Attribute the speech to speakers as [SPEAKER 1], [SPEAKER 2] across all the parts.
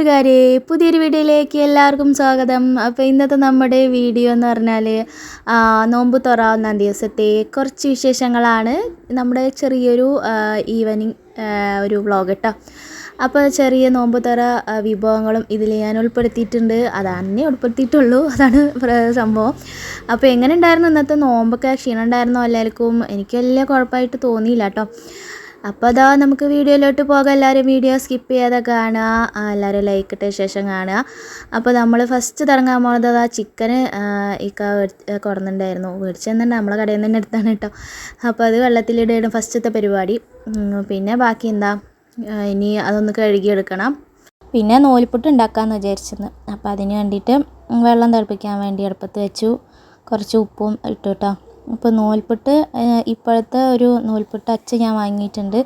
[SPEAKER 1] കൂട്ടുകാരെ പുതിയൊരു വീഡിയോയിലേക്ക് എല്ലാവർക്കും സ്വാഗതം അപ്പോൾ ഇന്നത്തെ നമ്മുടെ വീഡിയോ എന്ന് പറഞ്ഞാൽ നോമ്പ് തുറാവുന്ന ദിവസത്തെ കുറച്ച് വിശേഷങ്ങളാണ് നമ്മുടെ ചെറിയൊരു ഈവനിങ് ഒരു വ്ളോഗ് കേട്ടോ അപ്പോൾ ചെറിയ നോമ്പ് തുറ വിഭവങ്ങളും ഇതിൽ ഞാൻ ഉൾപ്പെടുത്തിയിട്ടുണ്ട് തന്നെ ഉൾപ്പെടുത്തിയിട്ടുള്ളൂ അതാണ് സംഭവം അപ്പോൾ എങ്ങനെ ഉണ്ടായിരുന്നു ഇന്നത്തെ നോമ്പൊക്കെ ക്ഷീണം ഉണ്ടായിരുന്നോ എല്ലാവർക്കും എനിക്ക് വലിയ കുഴപ്പമായിട്ട് തോന്നിയില്ല കേട്ടോ അപ്പോൾ അതാ നമുക്ക് വീഡിയോയിലോട്ട് പോകാം എല്ലാവരും വീഡിയോ സ്കിപ്പ് ചെയ്യാതെ കാണുക എല്ലാവരും ലൈക്ക് ഇട്ട ശേഷം കാണുക അപ്പോൾ നമ്മൾ ഫസ്റ്റ് തുടങ്ങാൻ പോകുന്നത് ആ ചിക്കന് ഇക്ക കുറന്നിട്ടുണ്ടായിരുന്നു വേടിച്ചെന്നുണ്ട് നമ്മളെ കടയിൽ നിന്ന് തന്നെ എടുത്താണ് കേട്ടോ അപ്പോൾ അത് വെള്ളത്തിലിടുകയാണ് ഫസ്റ്റത്തെ പരിപാടി പിന്നെ ബാക്കി എന്താ ഇനി അതൊന്ന് കഴുകിയെടുക്കണം പിന്നെ നൂൽപുട്ട് ഉണ്ടാക്കാമെന്ന് വിചാരിച്ചത് അപ്പോൾ അതിന് വേണ്ടിയിട്ട് വെള്ളം തിളപ്പിക്കാൻ വേണ്ടി അടുപ്പത്ത് വെച്ചു കുറച്ച് ഉപ്പും ഇട്ടു കേട്ടോ അപ്പോൾ നൂൽപുട്ട് ഇപ്പോഴത്തെ ഒരു നൂൽപുട്ട് അച്ച് ഞാൻ വാങ്ങിയിട്ടുണ്ട്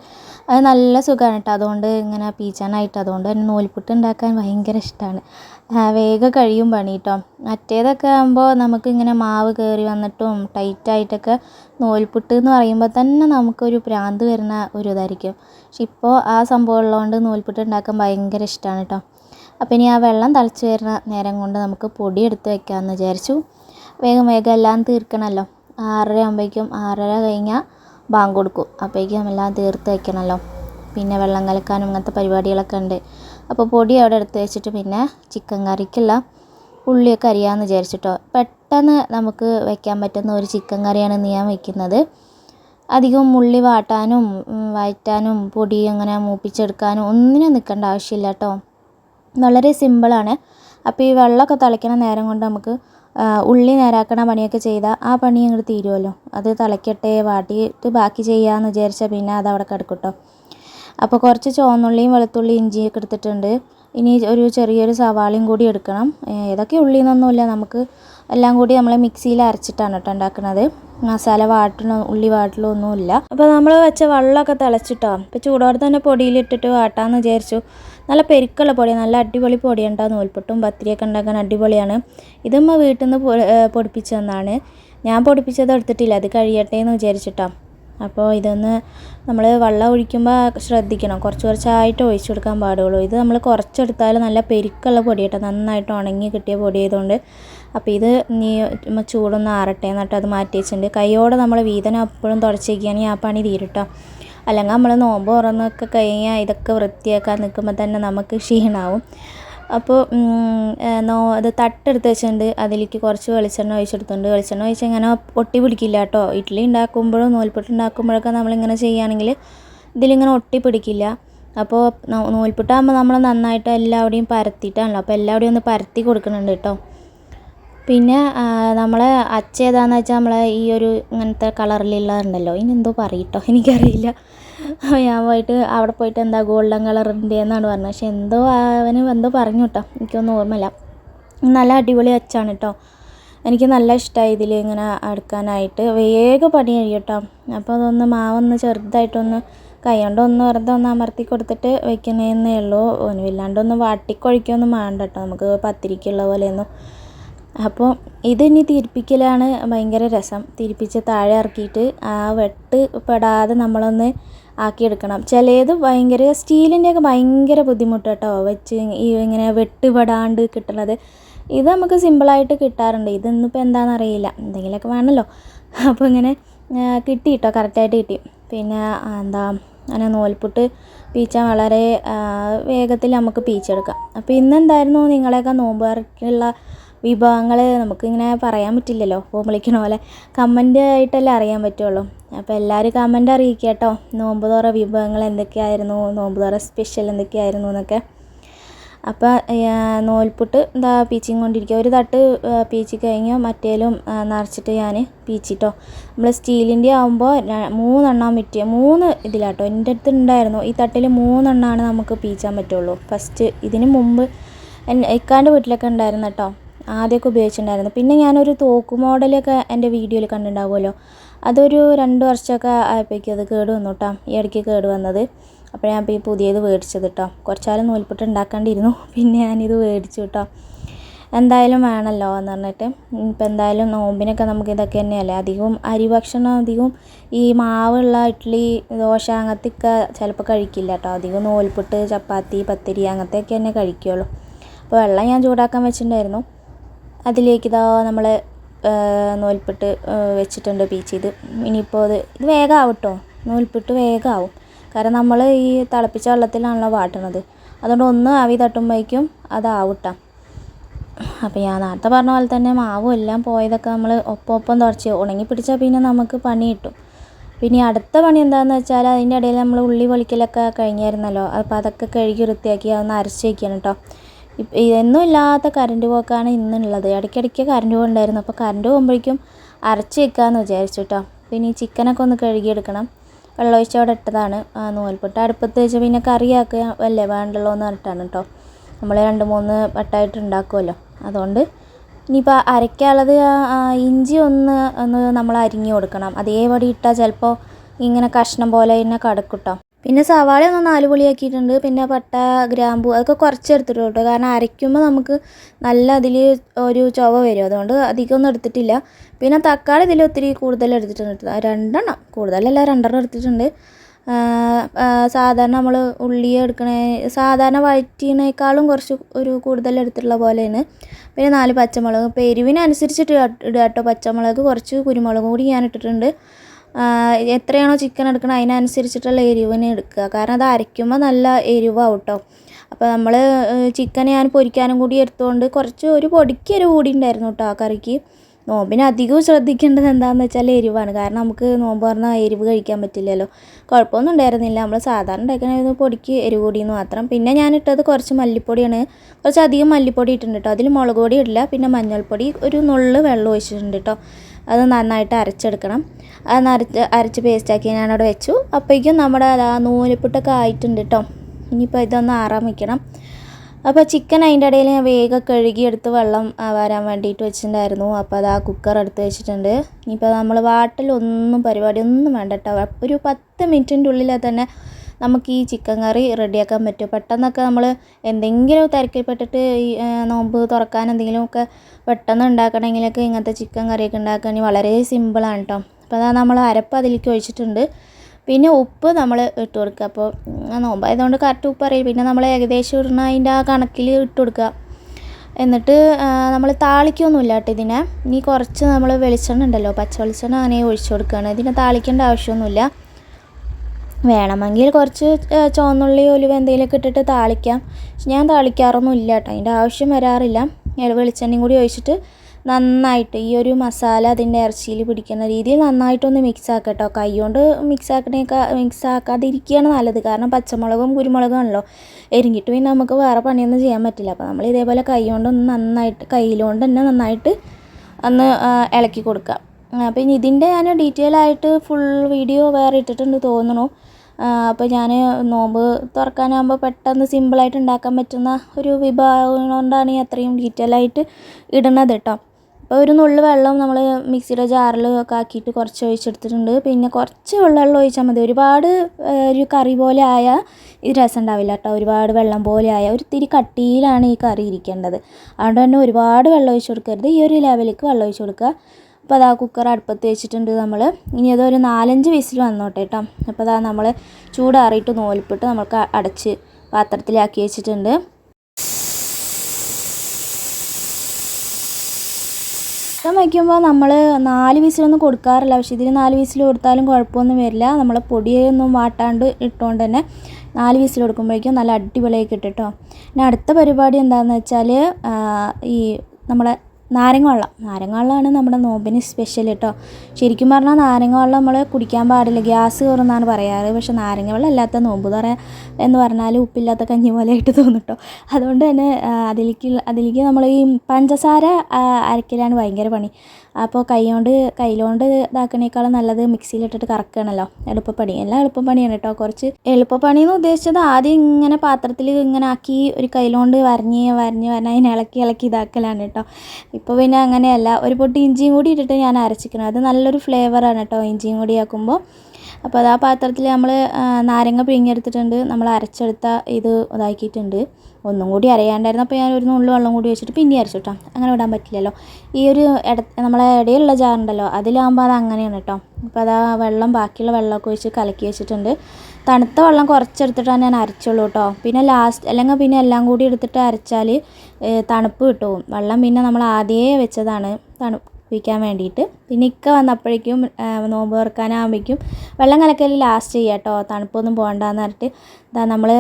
[SPEAKER 1] അത് നല്ല സുഖമാണ് കേട്ടോ അതുകൊണ്ട് ഇങ്ങനെ പീച്ചാനായിട്ട് അതുകൊണ്ട് തന്നെ നൂൽപുട്ട് ഉണ്ടാക്കാൻ ഭയങ്കര ഇഷ്ടമാണ് വേഗം കഴിയും പണി കേട്ടോ മറ്റേതൊക്കെ ആകുമ്പോൾ നമുക്കിങ്ങനെ മാവ് കയറി വന്നിട്ടും ടൈറ്റായിട്ടൊക്കെ നൂൽപുട്ട് എന്ന് പറയുമ്പോൾ തന്നെ നമുക്കൊരു ഭ്രാന്ത് വരുന്ന ഒരു ഇതായിരിക്കും പക്ഷെ ഇപ്പോൾ ആ സംഭവം ഉള്ളതുകൊണ്ട് നൂൽപുട്ട് ഉണ്ടാക്കാൻ ഭയങ്കര ഇഷ്ടമാണ് കേട്ടോ അപ്പോൾ ഇനി ആ വെള്ളം തിളച്ച് വരുന്ന നേരം കൊണ്ട് നമുക്ക് പൊടി എടുത്ത് വെക്കാമെന്ന് വിചാരിച്ചു വേഗം വേഗം എല്ലാം തീർക്കണമല്ലോ ആറര ആകുമ്പോഴേക്കും ആറര കഴിഞ്ഞാൽ ബാങ്ക് കൊടുക്കും അപ്പോഴേക്കും എല്ലാം തീർത്ത് വയ്ക്കണമല്ലോ പിന്നെ വെള്ളം കലക്കാനും അങ്ങനത്തെ പരിപാടികളൊക്കെ ഉണ്ട് അപ്പോൾ പൊടി അവിടെ എടുത്ത് വെച്ചിട്ട് പിന്നെ ചിക്കൻ കറിക്കുള്ള ഉള്ളിയൊക്കെ അരിയാമെന്ന് വിചാരിച്ചിട്ടോ പെട്ടെന്ന് നമുക്ക് വെക്കാൻ പറ്റുന്ന ഒരു ചിക്കൻ കറിയാണ് ഇന്ന് ഞാൻ വെക്കുന്നത് അധികം ഉള്ളി വാട്ടാനും വഴറ്റാനും പൊടി അങ്ങനെ മൂപ്പിച്ചെടുക്കാനും ഒന്നിനും നിൽക്കേണ്ട ആവശ്യമില്ല കേട്ടോ വളരെ സിമ്പിളാണ് അപ്പോൾ ഈ വെള്ളമൊക്കെ തിളയ്ക്കണ നേരം കൊണ്ട് നമുക്ക് ഉള്ളി നേരാക്കണ പണിയൊക്കെ ചെയ്താൽ ആ പണി അങ്ങോട്ട് തീരുമല്ലോ അത് തിളയ്ക്കട്ടെ വാട്ടിയിട്ട് ബാക്കി ചെയ്യാമെന്ന് വിചാരിച്ചാൽ പിന്നെ അത് അവിടെ കിടക്കും കേട്ടോ അപ്പോൾ കുറച്ച് ചുവന്നുള്ളിയും വെളുത്തുള്ളിയും ഇഞ്ചിയൊക്കെ എടുത്തിട്ടുണ്ട് ഇനി ഒരു ചെറിയൊരു സവാളയും കൂടി എടുക്കണം ഇതൊക്കെ ഉള്ളിന്നൊന്നുമില്ല നമുക്ക് എല്ലാം കൂടി നമ്മൾ മിക്സിയിൽ അരച്ചിട്ടാണ് കേട്ടോ ഉണ്ടാക്കുന്നത് മസാല വാട്ടണോ ഉള്ളി വാട്ടലോ ഒന്നുമില്ല അപ്പോൾ നമ്മൾ വെച്ച വെള്ളമൊക്കെ തിളച്ചിട്ടോ ഇപ്പോൾ ചൂടോടെ തന്നെ പൊടിയിലിട്ടിട്ട് വാട്ടാമെന്ന് വിചാരിച്ചു നല്ല പെരുക്കുള്ള പൊടിയാണ് നല്ല അടിപൊളി പൊടിയുണ്ടാവും നൂൽപൊട്ടും ബത്തിരിയൊക്കെ ഉണ്ടാക്കാൻ അടിപൊളിയാണ് ഇതമ്മ വീട്ടിൽ നിന്ന് പൊടിപ്പിച്ചതെന്നാണ് ഞാൻ പൊടിപ്പിച്ചത് എടുത്തിട്ടില്ല അത് കഴിയട്ടെ എന്ന് വിചാരിച്ചിട്ടാണ് അപ്പോൾ ഇതൊന്ന് നമ്മൾ വെള്ളം ഒഴിക്കുമ്പോൾ ശ്രദ്ധിക്കണം കുറച്ച് കുറച്ചായിട്ട് ഒഴിച്ചു കൊടുക്കാൻ പാടുള്ളൂ ഇത് നമ്മൾ കുറച്ചെടുത്താൽ നല്ല പെരുക്കുള്ള പൊടി കേട്ടോ നന്നായിട്ട് ഉണങ്ങി കിട്ടിയ പൊടി ആയതുകൊണ്ട് അപ്പോൾ ഇത് നീ ചൂടൊന്ന് ആറട്ടെ എന്നിട്ട് അത് മാറ്റി വെച്ചിട്ടുണ്ട് കൈയോടെ നമ്മൾ വീതനം അപ്പോഴും തുടച്ചേക്കുകയാണെങ്കിൽ ആ പണി തീരട്ടോ അല്ലെങ്കിൽ നമ്മൾ നോമ്പ് തുറന്നൊക്കെ കഴിഞ്ഞാൽ ഇതൊക്കെ വൃത്തിയാക്കാൻ നിൽക്കുമ്പോൾ തന്നെ നമുക്ക് ക്ഷീണമാവും അപ്പോൾ നോ അത് തട്ടെടുത്ത് വെച്ചിട്ടുണ്ട് അതിലേക്ക് കുറച്ച് വെളിച്ചെണ്ണ ഒഴിച്ചെടുത്തുണ്ട് വെളിച്ചെണ്ണ ഒഴിച്ച് ഇങ്ങനെ ഒട്ടി പിടിക്കില്ല കേട്ടോ ഇഡ്ഡലി ഉണ്ടാക്കുമ്പോഴും നൂൽപുട്ട് ഉണ്ടാക്കുമ്പോഴൊക്കെ നമ്മളിങ്ങനെ ചെയ്യുകയാണെങ്കിൽ ഇതിലിങ്ങനെ ഒട്ടി പിടിക്കില്ല അപ്പോൾ നൂൽപുട്ടാകുമ്പോൾ നമ്മൾ നന്നായിട്ട് എല്ലാവിടെയും പരത്തിയിട്ടാണല്ലോ അപ്പോൾ എല്ലാവിടെയും ഒന്ന് പരത്തി കൊടുക്കുന്നുണ്ട് കേട്ടോ പിന്നെ നമ്മളെ അച്ഛ ഏതാണെന്ന് വെച്ചാൽ നമ്മളെ ഈ ഒരു ഇങ്ങനത്തെ കളറിലുള്ളതുണ്ടല്ലോ ഇനി എന്തോ പറയട്ടോ എനിക്കറിയില്ല ഞാൻ പോയിട്ട് അവിടെ പോയിട്ട് എന്താ ഗോൾഡൻ കളറിൻ്റെ എന്നാണ് പറഞ്ഞത് പക്ഷേ എന്തോ അവന് എന്തോ പറഞ്ഞു കേട്ടോ എനിക്കൊന്നും ഓർമ്മയില്ല നല്ല അടിപൊളി അച്ചാണ് കേട്ടോ എനിക്ക് നല്ല ഇഷ്ടമായി ഇതിൽ ഇങ്ങനെ അടുക്കാനായിട്ട് വേഗം പണി കഴിയും കേട്ടോ അപ്പോൾ അതൊന്ന് മാവൊന്ന് ചെറുതായിട്ടൊന്ന് കൈകൊണ്ട് ഒന്ന് വെറുതെ ഒന്ന് അമർത്തി കൊടുത്തിട്ട് വെക്കുന്നതെന്നേ ഉള്ളൂ വില്ലാണ്ടൊന്ന് വാട്ടിക്കൊഴിക്കൊന്നും വേണ്ട കേട്ടോ നമുക്ക് പത്തിരിക്കുള്ള പോലെയൊന്നും അപ്പോൾ ഇതിനി തിരിപ്പിക്കലാണ് ഭയങ്കര രസം തിരിപ്പിച്ച് താഴെ ഇറക്കിയിട്ട് ആ വെട്ട് പെടാതെ നമ്മളൊന്ന് ആക്കിയെടുക്കണം ചിലത് ഭയങ്കര സ്റ്റീലിൻ്റെയൊക്കെ ഭയങ്കര ബുദ്ധിമുട്ട് കേട്ടോ വെച്ച് ഈ ഇങ്ങനെ വെട്ടുപെടാണ്ട് കിട്ടണത് ഇത് നമുക്ക് സിമ്പിളായിട്ട് കിട്ടാറുണ്ട് ഇതിന്നിപ്പോൾ എന്താണെന്നറിയില്ല എന്തെങ്കിലുമൊക്കെ വേണമല്ലോ അപ്പോൾ ഇങ്ങനെ കിട്ടി കേട്ടോ കറക്റ്റായിട്ട് കിട്ടി പിന്നെ എന്താ അങ്ങനെ നോൽപുട്ട് പീച്ചാൽ വളരെ വേഗത്തിൽ നമുക്ക് പീച്ചെടുക്കാം അപ്പോൾ ഇന്നെന്തായിരുന്നു നിങ്ങളെയൊക്കെ നോമ്പ് തുറക്കുള്ള വിഭവങ്ങൾ നമുക്കിങ്ങനെ പറയാൻ പറ്റില്ലല്ലോ വിളിക്കണ പോലെ കമൻ്റ് ആയിട്ടല്ലേ അറിയാൻ പറ്റുള്ളൂ അപ്പോൾ എല്ലാവരും കമൻ്റ് അറിയിക്കട്ടോ കേട്ടോ നോമ്പ് തുറ വിഭവങ്ങൾ എന്തൊക്കെയായിരുന്നു നോമ്പ് തുറ സ്പെഷ്യൽ എന്തൊക്കെയായിരുന്നു എന്നൊക്കെ അപ്പോൾ നോൽപുട്ട് എന്താ പീച്ചിങ് കൊണ്ടിരിക്കുക ഒരു തട്ട് പീച്ചി കഴിഞ്ഞാൽ മറ്റേലും നിറച്ചിട്ട് ഞാൻ പീച്ചിട്ടോ നമ്മൾ സ്റ്റീലിൻ്റെ ആകുമ്പോൾ മൂന്നെണ്ണം പറ്റിയ മൂന്ന് ഇതിലാട്ടോ എൻ്റെ അടുത്ത് ഉണ്ടായിരുന്നു ഈ തട്ടിൽ മൂന്നെണ്ണമാണ് നമുക്ക് പീച്ചാൻ പറ്റുള്ളൂ ഫസ്റ്റ് ഇതിന് മുമ്പ് ഇക്കാൻ്റെ വീട്ടിലൊക്കെ ഉണ്ടായിരുന്നു കേട്ടോ ആദ്യമൊക്കെ ഉപയോഗിച്ചിട്ടുണ്ടായിരുന്നു പിന്നെ ഞാനൊരു തോക്ക് മോഡലൊക്കെ എൻ്റെ വീഡിയോയിൽ കണ്ടിട്ടുണ്ടാവുമല്ലോ അതൊരു രണ്ട് വർഷമൊക്കെ ആയപ്പോഴേക്കും അത് കേട് വന്നു കേട്ടോ ഈ ഇടയ്ക്ക് കേട് വന്നത് അപ്പോൾ ഞാൻ ഇപ്പോൾ ഈ പുതിയത് മേടിച്ചത് കേട്ടോ കുറച്ചാലും നൂൽപ്പെട്ട് ഉണ്ടാക്കാണ്ടിരുന്നു പിന്നെ ഞാനിത് മേടിച്ചു കേട്ടോ എന്തായാലും വേണമല്ലോ എന്ന് പറഞ്ഞിട്ട് ഇപ്പം എന്തായാലും നോമ്പിനൊക്കെ നമുക്ക് ഇതൊക്കെ തന്നെയല്ലേ അധികവും അരി ഭക്ഷണം അധികവും ഈ മാവുള്ള ഇഡ്ഡലി ദോശ അങ്ങനത്തെയൊക്കെ ചിലപ്പോൾ കഴിക്കില്ല കേട്ടോ അധികം നൂൽപുട്ട് ചപ്പാത്തി പത്തിരി അങ്ങനത്തെയൊക്കെ തന്നെ കഴിക്കുകയുള്ളൂ അപ്പോൾ വെള്ളം ഞാൻ ചൂടാക്കാൻ വെച്ചിട്ടുണ്ടായിരുന്നു അതിലേക്ക് ഇതാ നമ്മൾ നൂൽപുട്ട് വെച്ചിട്ടുണ്ട് ഇത് ഇനിയിപ്പോൾ അത് ഇത് വേഗം ആവും കേട്ടോ വേഗം ആവും കാരണം നമ്മൾ ഈ തിളപ്പിച്ച വെള്ളത്തിലാണല്ലോ വാട്ടണത് അതുകൊണ്ട് ഒന്ന് ആവി തട്ടുമ്പോഴേക്കും അതാവട്ട അപ്പം ഞാൻ നേരത്തെ പറഞ്ഞ പോലെ തന്നെ മാവും എല്ലാം പോയതൊക്കെ നമ്മൾ ഒപ്പം ഒപ്പം തുടച്ച് ഉണങ്ങി പിടിച്ചാൽ പിന്നെ നമുക്ക് പണി കിട്ടും പിന്നെ അടുത്ത പണി എന്താണെന്ന് വെച്ചാൽ അതിൻ്റെ ഇടയിൽ നമ്മൾ ഉള്ളി പൊളിക്കലൊക്കെ കഴിഞ്ഞായിരുന്നല്ലോ അപ്പോൾ അതൊക്കെ കഴുകി വൃത്തിയാക്കി അതൊന്ന് അരച്ച് വയ്ക്കണം കേട്ടോ എന്നും ഇല്ലാത്ത കറണ്ട് പോക്കാണ് ഇന്നുള്ളത് ഇടയ്ക്കിടയ്ക്ക് കറണ്ട് പോകണ്ടായിരുന്നു അപ്പോൾ കറണ്ട് പോകുമ്പോഴേക്കും അരച്ച് വെക്കാമെന്ന് വിചാരിച്ചു കേട്ടോ പിന്നെ ഈ ചിക്കനൊക്കെ ഒന്ന് കഴുകിയെടുക്കണം വെള്ളമൊഴിച്ച് അവിടെ ഇട്ടതാണ് നൂൽപുട്ട് അടുപ്പത്ത് വെച്ചാൽ പിന്നെ കറിയാക്കുക അല്ലേ വേണ്ടല്ലോ എന്ന് പറഞ്ഞിട്ടാണ് കേട്ടോ നമ്മൾ രണ്ട് മൂന്ന് വട്ടായിട്ട് ഉണ്ടാക്കുമല്ലോ അതുകൊണ്ട് ഇനിയിപ്പോൾ അരയ്ക്കാനുള്ളത് ഇഞ്ചി ഒന്ന് ഒന്ന് നമ്മൾ അരിഞ്ഞു കൊടുക്കണം അതേപടി ഇട്ടാൽ ചിലപ്പോൾ ഇങ്ങനെ കഷ്ണം പോലെ തന്നെ കടക്കും കേട്ടോ പിന്നെ സവാള ഒന്ന് നാല് പൊളിയാക്കിയിട്ടുണ്ട് പിന്നെ പട്ട ഗ്രാമ്പു അതൊക്കെ കുറച്ച് എടുത്തിട്ടുള്ളൂ കേട്ടോ കാരണം അരയ്ക്കുമ്പോൾ നമുക്ക് നല്ല അതിൽ ഒരു ചുവ വരും അതുകൊണ്ട് ഒന്നും എടുത്തിട്ടില്ല പിന്നെ തക്കാളി ഇതിൽ ഒത്തിരി കൂടുതൽ എടുത്തിട്ടുണ്ട് രണ്ടെണ്ണം കൂടുതലല്ല രണ്ടെണ്ണം എടുത്തിട്ടുണ്ട് സാധാരണ നമ്മൾ ഉള്ളി എടുക്കണേ സാധാരണ വഴറ്റിനേക്കാളും കുറച്ച് ഒരു കൂടുതൽ എടുത്തിട്ടുള്ള പോലെയാണ് പിന്നെ നാല് പച്ചമുളക് പെരുവിനനുസരിച്ചിട്ട് എരിവിനനുസരിച്ചിട്ട് ഇടുക കേട്ടോ പച്ചമുളക് കുറച്ച് കുരുമുളകും കൂടി ഞാൻ ഇട്ടിട്ടുണ്ട് എത്രയാണോ ചിക്കൻ എടുക്കണത് അതിനനുസരിച്ചിട്ടുള്ള എരിവിന് എടുക്കുക കാരണം അത് അരയ്ക്കുമ്പോൾ നല്ല എരിവാകും കേട്ടോ അപ്പോൾ നമ്മൾ ചിക്കൻ ഞാൻ പൊരിക്കാനും കൂടി എടുത്തുകൊണ്ട് കുറച്ച് ഒരു പൊടിക്ക് എരിവ് കൂടി ഉണ്ടായിരുന്നു കേട്ടോ ആ കറിക്ക് നോമ്പിന് അധികവും ശ്രദ്ധിക്കേണ്ടത് എന്താണെന്ന് വെച്ചാൽ എരിവാണ് കാരണം നമുക്ക് നോമ്പ് പറഞ്ഞാൽ എരിവ് കഴിക്കാൻ പറ്റില്ലല്ലോ കുഴപ്പമൊന്നും ഉണ്ടായിരുന്നില്ല നമ്മൾ സാധാരണ ഉണ്ടാക്കണ പൊടിക്ക് എരിവ് എന്ന് മാത്രം പിന്നെ ഞാൻ ഇട്ടത് കുറച്ച് മല്ലിപ്പൊടിയാണ് കുറച്ച് അധികം മല്ലിപ്പൊടി ഇട്ടിട്ടുണ്ട് കേട്ടോ അതിൽ മുളക് പൊടി ഇടില്ല പിന്നെ മഞ്ഞൾപ്പൊടി ഒരു നുള്ള് വെള്ളം ഒഴിച്ചിട്ടുണ്ട് കേട്ടോ അത് നന്നായിട്ട് അരച്ചെടുക്കണം അത് അരച്ച് അരച്ച് പേസ്റ്റാക്കി ഞാനവിടെ വെച്ചു അപ്പോഴേക്കും നമ്മുടെ ആ നൂലിപ്പുട്ടൊക്കെ ആയിട്ടുണ്ട് കേട്ടോ ഇനിയിപ്പോൾ ഇതൊന്ന് ആറാൻ വയ്ക്കണം അപ്പോൾ ചിക്കൻ അതിൻ്റെ ഇടയിൽ ഞാൻ വേഗം കഴുകിയെടുത്ത് വെള്ളം വരാൻ വേണ്ടിയിട്ട് വെച്ചിട്ടുണ്ടായിരുന്നു അപ്പോൾ അത് ആ കുക്കർ എടുത്ത് വെച്ചിട്ടുണ്ട് ഇനിയിപ്പോൾ നമ്മൾ വാട്ടിലൊന്നും പരിപാടിയൊന്നും വേണ്ട കേട്ടോ ഒരു പത്ത് മിനിറ്റിൻ്റെ ഉള്ളിൽ തന്നെ നമുക്ക് ഈ ചിക്കൻ കറി റെഡിയാക്കാൻ പറ്റും പെട്ടെന്നൊക്കെ നമ്മൾ എന്തെങ്കിലും തിരക്കിൽപ്പെട്ടിട്ട് ഈ നോമ്പ് തുറക്കാൻ എന്തെങ്കിലുമൊക്കെ പെട്ടെന്ന് ഉണ്ടാക്കണമെങ്കിലൊക്കെ ഇങ്ങനത്തെ ചിക്കൻ കറിയൊക്കെ ഉണ്ടാക്കാൻ വളരെ സിമ്പിളാണ് കേട്ടോ അപ്പോൾ അതാ നമ്മൾ അരപ്പ് അതിലേക്ക് ഒഴിച്ചിട്ടുണ്ട് പിന്നെ ഉപ്പ് നമ്മൾ ഇട്ട് കൊടുക്കുക അപ്പോൾ നോമ്പായതുകൊണ്ട് കറക്റ്റ് ഉപ്പ് അറിയില്ല പിന്നെ നമ്മൾ ഏകദേശം ഇടുന്ന അതിൻ്റെ ആ കണക്കിൽ ഇട്ട് കൊടുക്കുക എന്നിട്ട് നമ്മൾ താളിക്കൊന്നുമില്ല കേട്ടോ ഇതിനെ ഇനി കുറച്ച് നമ്മൾ വെളിച്ചെണ്ണ ഉണ്ടല്ലോ പച്ച വെളിച്ചെണ്ണ അങ്ങനെ ഒഴിച്ചു കൊടുക്കുകയാണ് ഇതിനെ താളിക്കേണ്ട ആവശ്യമൊന്നുമില്ല വേണമെങ്കിൽ കുറച്ച് ചുവന്നുള്ളി ഒലിവ് എന്തെങ്കിലുമൊക്കെ ഇട്ടിട്ട് താളിക്കാം പക്ഷെ ഞാൻ താളിക്കാറൊന്നും ഇല്ല കേട്ടോ അതിൻ്റെ ആവശ്യം വരാറില്ല വെളിച്ചെണ്ണയും കൂടി ഒഴിച്ചിട്ട് നന്നായിട്ട് ഈ ഒരു മസാല അതിൻ്റെ ഇറച്ചിയിൽ പിടിക്കുന്ന രീതിയിൽ നന്നായിട്ടൊന്ന് മിക്സ് ആക്കുക കേട്ടോ കൈ കൊണ്ട് മിക്സ് ആക്കണേക്കാ മിക്സ് ആക്കാതിരിക്കുകയാണ് നല്ലത് കാരണം പച്ചമുളകും കുരുമുളകും ആണല്ലോ എരിഞ്ഞിട്ട് പിന്നെ നമുക്ക് വേറെ പണിയൊന്നും ചെയ്യാൻ പറ്റില്ല അപ്പോൾ നമ്മൾ ഇതേപോലെ കൈ കൊണ്ടൊന്ന് നന്നായിട്ട് കയ്യിലുകൊണ്ട് തന്നെ നന്നായിട്ട് ഒന്ന് ഇളക്കി കൊടുക്കുക പിന്നെ ഇതിൻ്റെ ഞാൻ ഡീറ്റെയിൽ ആയിട്ട് ഫുൾ വീഡിയോ വേറെ ഇട്ടിട്ടുണ്ട് തോന്നുന്നു അപ്പോൾ ഞാൻ നോമ്പ് തുറക്കാനാകുമ്പോൾ പെട്ടെന്ന് സിമ്പിളായിട്ട് ഉണ്ടാക്കാൻ പറ്റുന്ന ഒരു വിഭവം കൊണ്ടാണ് ഈ അത്രയും ഡീറ്റെയിൽ ആയിട്ട് ഇടുന്നത് കേട്ടോ അപ്പോൾ ഒരു നുള്ളു വെള്ളം നമ്മൾ മിക്സിയുടെ ജാറിൽ ഒക്കെ ആക്കിയിട്ട് കുറച്ച് ഒഴിച്ചെടുത്തിട്ടുണ്ട് പിന്നെ കുറച്ച് വെള്ളം ഒഴിച്ചാൽ മതി ഒരുപാട് ഒരു കറി പോലെ ആയ ഈ രസം ഉണ്ടാവില്ല കേട്ടോ ഒരുപാട് വെള്ളം പോലെ ആയ തിരി കട്ടിയിലാണ് ഈ കറി ഇരിക്കേണ്ടത് അതുകൊണ്ട് തന്നെ ഒരുപാട് വെള്ളം ഒഴിച്ച് കൊടുക്കരുത് ഈ ഒരു ലെവലിലേക്ക് വെള്ളം ഒഴിച്ച് കൊടുക്കുക അപ്പോൾ അതാ കുക്കർ അടുപ്പത്ത് വെച്ചിട്ടുണ്ട് നമ്മൾ ഇനി അതൊരു നാലഞ്ച് വിസിൽ വന്നോട്ടെ കേട്ടോ അപ്പോൾ അതാ നമ്മൾ ചൂടാറിയിട്ട് നോലിപ്പിട്ട് നമുക്ക് അടച്ച് പാത്രത്തിലാക്കി വെച്ചിട്ടുണ്ട് ചിക്കൻ വയ്ക്കുമ്പോൾ നമ്മൾ നാല് വിസിലൊന്നും കൊടുക്കാറില്ല പക്ഷേ ഇതിന് നാല് വിസിൽ കൊടുത്താലും കുഴപ്പമൊന്നും വരില്ല നമ്മൾ പൊടിയൊന്നും വാട്ടാണ്ട് ഇട്ടുകൊണ്ട് തന്നെ നാല് വിസിൽ കൊടുക്കുമ്പോഴേക്കും നല്ല അടിപൊളിയായി കിട്ടും കേട്ടോ പിന്നെ അടുത്ത പരിപാടി എന്താണെന്ന് വെച്ചാൽ ഈ നമ്മളെ നാരങ്ങ വെള്ളം നാരങ്ങ വെള്ളമാണ് നമ്മുടെ നോമ്പിന് സ്പെഷ്യൽ കേട്ടോ ശരിക്കും പറഞ്ഞാൽ നാരങ്ങ വെള്ളം നമ്മൾ കുടിക്കാൻ പാടില്ല ഗ്യാസ് കയറുമെന്നാണ് പറയാറ് പക്ഷെ നാരങ്ങ വെള്ളം അല്ലാത്ത നോമ്പ് തുറ എന്ന് പറഞ്ഞാൽ ഉപ്പില്ലാത്ത കഞ്ഞി പോലെയായിട്ട് തോന്നും കേട്ടോ അതുകൊണ്ട് തന്നെ അതിലേക്ക് അതിലേക്ക് നമ്മൾ ഈ പഞ്ചസാര അരക്കലാണ് ഭയങ്കര പണി അപ്പോൾ കൈകൊണ്ട് കയ്യിലോണ്ട് ഇതാക്കണേക്കാളും നല്ലത് മിക്സിയിലിട്ടിട്ട് കറക്കണല്ലോ എളുപ്പപ്പണി എല്ലാം എളുപ്പപ്പണിയാണ് കേട്ടോ കുറച്ച് എളുപ്പപ്പണി എന്ന് ഉദ്ദേശിച്ചത് ആദ്യം ഇങ്ങനെ പാത്രത്തിൽ ഇങ്ങനെ ആക്കി ഒരു കയ്യിലോണ്ട് വരഞ്ഞ് വരഞ്ഞ് വരഞ്ഞ് അതിനെ ഇളക്കി ഇളക്കി ഇതാക്കലാണ് കേട്ടോ ഇപ്പോൾ പിന്നെ അങ്ങനെയല്ല ഒരു പൊട്ടി ഇഞ്ചിയും കൂടി ഇട്ടിട്ട് ഞാൻ അരച്ചിക്കണം അത് നല്ലൊരു ഫ്ലേവറാണ് കേട്ടോ ഇഞ്ചിയും കൂടി ആക്കുമ്പോൾ അപ്പോൾ അത് ആ പാത്രത്തിൽ നമ്മൾ നാരങ്ങ പിഴിഞ്ഞെടുത്തിട്ടുണ്ട് നമ്മൾ അരച്ചെടുത്ത ഇത് ഇതാക്കിയിട്ടുണ്ട് ഒന്നും കൂടി അപ്പോൾ ഞാൻ ഒരു നുള്ളു വെള്ളം കൂടി വെച്ചിട്ട് പിന്നെ അരച്ചു കേട്ടോ അങ്ങനെ വിടാൻ പറ്റില്ലല്ലോ ഈ ഒരു ഇട നമ്മളെ ഇടയിലുള്ള ജാറുണ്ടല്ലോ അതിലാകുമ്പോൾ അത് അങ്ങനെയാണ് കേട്ടോ അപ്പോൾ അതാ ആ വെള്ളം ബാക്കിയുള്ള വെള്ളമൊക്കെ ഒഴിച്ച് കലക്കി വെച്ചിട്ടുണ്ട് തണുത്ത വെള്ളം കുറച്ചെടുത്തിട്ടാണ് ഞാൻ അരച്ചുള്ളൂ കേട്ടോ പിന്നെ ലാസ്റ്റ് അല്ലെങ്കിൽ പിന്നെ എല്ലാം കൂടി എടുത്തിട്ട് അരച്ചാൽ തണുപ്പ് കിട്ടും വെള്ളം പിന്നെ നമ്മൾ ആദ്യമേ വെച്ചതാണ് തണു ഒഴിക്കാൻ വേണ്ടിയിട്ട് പിന്നെ ഇക്ക വന്നപ്പോഴേക്കും നോമ്പ് തുറക്കാനാകുമ്പോഴേക്കും വെള്ളം കലക്കൽ ലാസ്റ്റ് ചെയ്യാം കേട്ടോ തണുപ്പൊന്നും പോകണ്ടെന്ന് പറഞ്ഞിട്ട് ഇതാ നമ്മൾ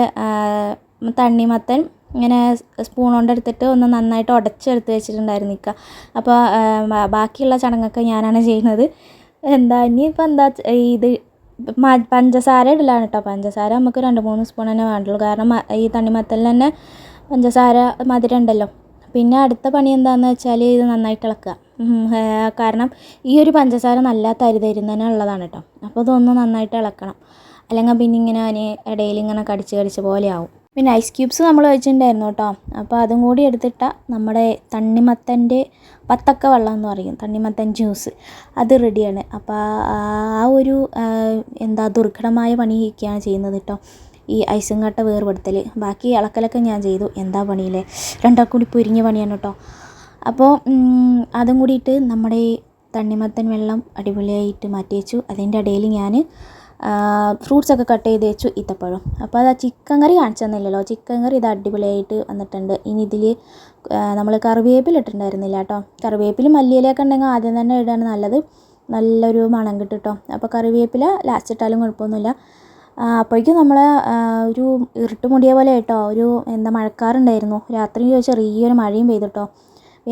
[SPEAKER 1] തണ്ണിമത്തൻ ഇങ്ങനെ സ്പൂൺ കൊണ്ടെടുത്തിട്ട് ഒന്ന് നന്നായിട്ട് ഉടച്ചെടുത്ത് വെച്ചിട്ടുണ്ടായിരുന്നു ഇക്ക അപ്പോൾ ബാക്കിയുള്ള ചടങ്ങൊക്കെ ഞാനാണ് ചെയ്യുന്നത് എന്താ ഇനിയിപ്പോൾ എന്താ ഇത് പഞ്ചസാര ഇടലാണ് കേട്ടോ പഞ്ചസാര നമുക്ക് രണ്ട് മൂന്ന് സ്പൂൺ തന്നെ വേണ്ടുള്ളൂ കാരണം ഈ തണ്ണിമത്തലിൽ തന്നെ പഞ്ചസാര മധുരം ഉണ്ടല്ലോ പിന്നെ അടുത്ത പണി എന്താണെന്ന് വെച്ചാൽ ഇത് നന്നായിട്ട് ഇളക്കുക കാരണം ഈ ഒരു പഞ്ചസാര നല്ല തരിതരിന്നനെ ഉള്ളതാണ് കേട്ടോ അപ്പോൾ ഇതൊന്ന് നന്നായിട്ട് ഇളക്കണം അല്ലെങ്കിൽ പിന്നെ ഇങ്ങനെ അതിന് ഇടയിൽ ഇങ്ങനെ കടിച്ച് കടിച്ച് ആവും പിന്നെ ഐസ് ക്യൂബ്സ് നമ്മൾ വെച്ചിട്ടുണ്ടായിരുന്നു കേട്ടോ അപ്പോൾ അതും കൂടി എടുത്തിട്ട നമ്മുടെ തണ്ണിമത്തൻ്റെ പത്തക്ക വെള്ളം എന്ന് പറയും തണ്ണിമത്തൻ ജ്യൂസ് അത് റെഡിയാണ് അപ്പോൾ ആ ഒരു എന്താ ദുർഘടമായ പണിയൊക്കെയാണ് ചെയ്യുന്നത് കേട്ടോ ഈ ഐസും കട്ട വേർപെടുത്തൽ ബാക്കി അളക്കലൊക്കെ ഞാൻ ചെയ്തു എന്താ പണിയില്ലേ രണ്ടാൾക്കും കൂടി പൊരിഞ്ഞ പണിയാണ് കേട്ടോ അപ്പോൾ അതും കൂടിയിട്ട് നമ്മുടെ തണ്ണിമത്തൻ വെള്ളം അടിപൊളിയായിട്ട് മാറ്റി വെച്ചു അതിൻ്റെ ഇടയിൽ ഞാൻ ഫ്രൂട്ട്സൊക്കെ കട്ട് ചെയ്ത് വെച്ചു ഇത്തപ്പഴം അപ്പോൾ അത് ആ ചിക്കൻ കറി കാണിച്ചെന്നില്ലല്ലോ ചിക്കൻ കറി ഇത് അടിപൊളിയായിട്ട് വന്നിട്ടുണ്ട് ഇനി ഇതിൽ നമ്മൾ കറിവേപ്പില ഇട്ടിട്ടുണ്ടായിരുന്നില്ല കേട്ടോ കറിവേപ്പില മല്ലിയിലൊക്കെ ഉണ്ടെങ്കിൽ ആദ്യം തന്നെ ഇടുകയാണ് നല്ലത് നല്ലൊരു മണം കിട്ടും കേട്ടോ അപ്പോൾ കറിവേപ്പില ലാസ്റ്റ് ഇട്ടാലും കുഴപ്പമൊന്നുമില്ല അപ്പോഴേക്കും നമ്മൾ ഒരു ഇരുട്ട് മൂടിയ പോലെ ആയിട്ടോ ഒരു എന്താ മഴക്കാറുണ്ടായിരുന്നു രാത്രി ഒരു ചെറിയൊരു മഴയും പെയ്തു കേട്ടോ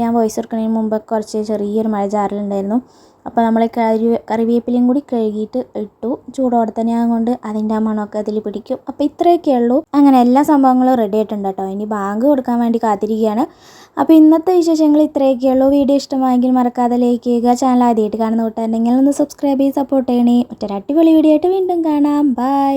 [SPEAKER 1] ഞാൻ വോയിസ് എടുക്കുന്നതിന് മുമ്പ് കുറച്ച് ചെറിയൊരു മഴ ചാറലുണ്ടായിരുന്നു അപ്പോൾ നമ്മൾ കറി കറിവേപ്പിലയും കൂടി കഴുകിയിട്ട് ഇട്ടു ചൂടോടെ തന്നെ അതുകൊണ്ട് അതിൻ്റെ ആ മണമൊക്കെ അതിൽ പിടിക്കും അപ്പോൾ ഇത്രയൊക്കെ ഉള്ളൂ അങ്ങനെ എല്ലാ സംഭവങ്ങളും റെഡി ആയിട്ടുണ്ട് കേട്ടോ ഇനി ബാങ്ക് കൊടുക്കാൻ വേണ്ടി കാത്തിരിക്കുകയാണ് അപ്പോൾ ഇന്നത്തെ വിശേഷങ്ങൾ ഇത്രയൊക്കെ ഉള്ളൂ വീഡിയോ ഇഷ്ടമായെങ്കിൽ മറക്കാതെ ലൈക്ക് ചെയ്യുക ചാനൽ ആദ്യമായിട്ട് കാണുന്ന കൂട്ടുണ്ടെങ്കിൽ ഒന്ന് സബ്സ്ക്രൈബ് ചെയ്ത് സപ്പോർട്ട് ചെയ്യണേ മറ്റൊരു അടിപൊളി വീഡിയോ ആയിട്ട് വീണ്ടും കാണാം ബൈ